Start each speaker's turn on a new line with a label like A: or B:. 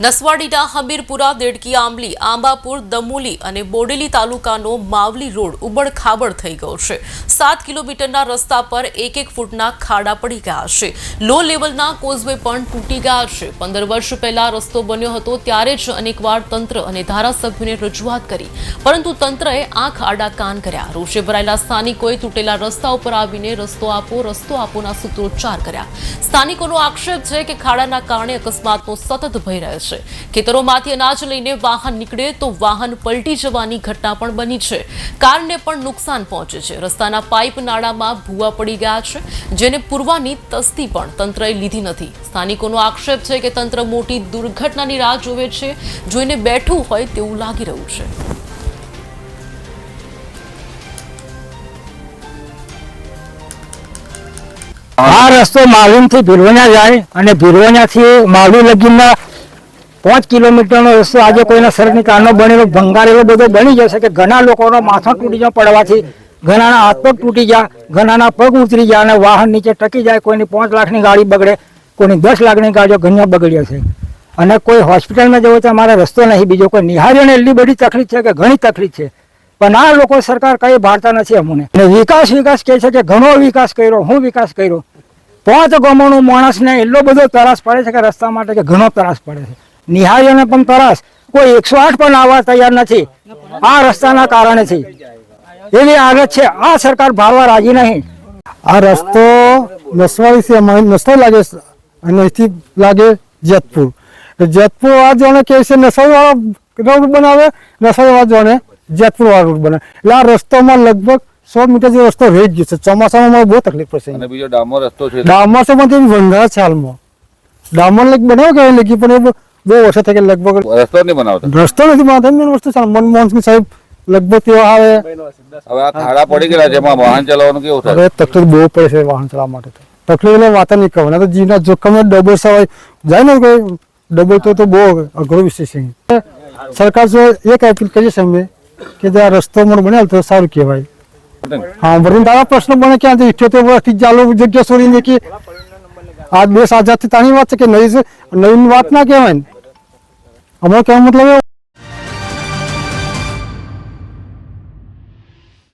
A: નસવાડીના હમીરપુરા, દેડકી, આંબલી, આંબાપુર, દમુલી અને બોડેલી તાલુકાનો માવલી રોડ ઉબડ ખાબડ થઈ ગયો છે. સાત કિલોમીટરના રસ્તા પર એક એક ફૂટના ખાડા પડી ગયા છે. લો લેવલના કોઝવે પણ તૂટી ગયા છે. પંદર વર્ષ પહેલા રસ્તો બન્યો હતો, ત્યારે જ અનેકવાર તંત્ર અને ધારાસભ્યોને રજૂઆત કરી. પરંતુ તંત્રએ આંખ આડા કાન કર્યા. રોષે ભરાયેલા સ્થાનિકોએ તૂટેલા રસ્તા ઉપર આવીને રસ્તો આપો, રસ્તો આપોના સૂત્રોચ્ચાર કર્યા. સ્થાનિકોનો આક્ષેપ છે કે ખાડાના કારણે અકસ્માતનો સતત ભય રહ્યો છે ખેતરોમાંથી અનાજ લઈને વાહન નીકળે તો વાહન પલટી જવાની ઘટના પણ બની છે. કારને પણ નુકસાન પહોંચે છે. રસ્તાના પાઇપ નાળામાં ભૂવા પડી ગયા છે, જેને પૂરવાની તસ્તી પણ તંત્રએ લીધી નથી. સ્થાનિકોનો આક્ષેપ છે કે તંત્ર મોટી દુર્ઘટનાની રાહ જોવે છે, જોઈને બેઠું હોય તેવું લાગી રહ્યું છે.
B: આ રસ્તો માલુમથી ભીરવણા જાય અને ભીરવણા થી માલુ લગીના પાંચ કિલોમીટરનો રસ્તો આજે કોઈના સડકની કારનો બનેલો ભંગારેલો બધો બની જશે કે ઘણા લોકોનો માથા તૂટી જાય પડવાથી ઘણાના હાથ પગ તૂટી જાય ઘણાના પગ ઉતરી જાય અને વાહન નીચે ટકી જાય કોઈની પાંચ લાખની ગાડી બગડે કોઈની દસ લાખની ગાડીઓ ઘણા બગડ્યા છે. અને કોઈ હોસ્પિટલમાં જવું તો અમારે રસ્તો નહીં બીજો કોઈ નિહારીઓને એટલી બધી તકલીફ છે કે ઘણી તકલીફ છે. પણ આ લોકો સરકાર કઈ ભારતા નથી અમને. અને વિકાસ વિકાસ કહે છે કે ઘણો વિકાસ કર્યો હું વિકાસ કર્યો? પાંચ ગામોનો માણસને એટલો બધો તરાસ પડે છે કે રસ્તા માટે કે ઘણો તરાસ પડે છે. નિહાળીઓને પણ તરસ કોઈ એકસો આઠ પણ આવવા તૈયાર નથી. આ રસ્તાના કારણે છે. એવી આદત છે. આ સરકાર ભારવા રાજી નહીં.
C: આ રસ્તો નસવાડીથી નસવાડી લાગે અને અહીંથી લાગે જેતપુર. જેતપુર વાળા જોને કે છે નસવાડી વાળા રોડ બનાવે નસવાડી વાળા જોને જેતપુર વાળા રોડ બનાવે. એટલે આ રસ્તોમાં લગભગ સો મીટર જેવો રસ્તો રહી જ ગયો છે. ચોમાસામાં મારે બહુ તકલીફ પડશે
D: અને બીજો ડામર રસ્તો છે.
C: ડામરસમાં તો વંગાળ છે હાલમાં ડામર લગ બનાવ કે લગી પણ એ બહુ વર્ષ થઈ ગયા લગભગ
D: રસ્તો નહીં બનાવતા.
C: રસ્તો નથી બનાવતા. મેન વસ્તુ છે મનમોહન સિંહ સાહેબ લગભગ તેઓ આવે.
D: હવે આ થાળા પડી ગયેલા છે એમાં વાહન ચલાવવાનું કેવું થાય?
C: હવે તકલીફ બહુ પડે છે વાહન ચલાવવા માટે તકલીફ એટલે વાત નહીં કરવાની. તો જીના જોખમ ડબલ સવાય જાય ને કોઈ ડબલ તો તો બહુ અઘરો વિષય છે. સરકાર જો એક અપીલ કરીએ છીએ અમે કે જે આ રસ્તો મને બનાવેલ તો સારું કહેવાય. હા વરુણ તારા પ્રશ્ન બને ક્યાં છે? ઇઠ્યોતેર વર્ષથી ચાલુ જગ્યા છોડીને કે આ દેશ આઝાદથી તાની વાત છે કે નવી નવીન વાત ના કહેવાય ને. અમારો કહેવાનો મતલબ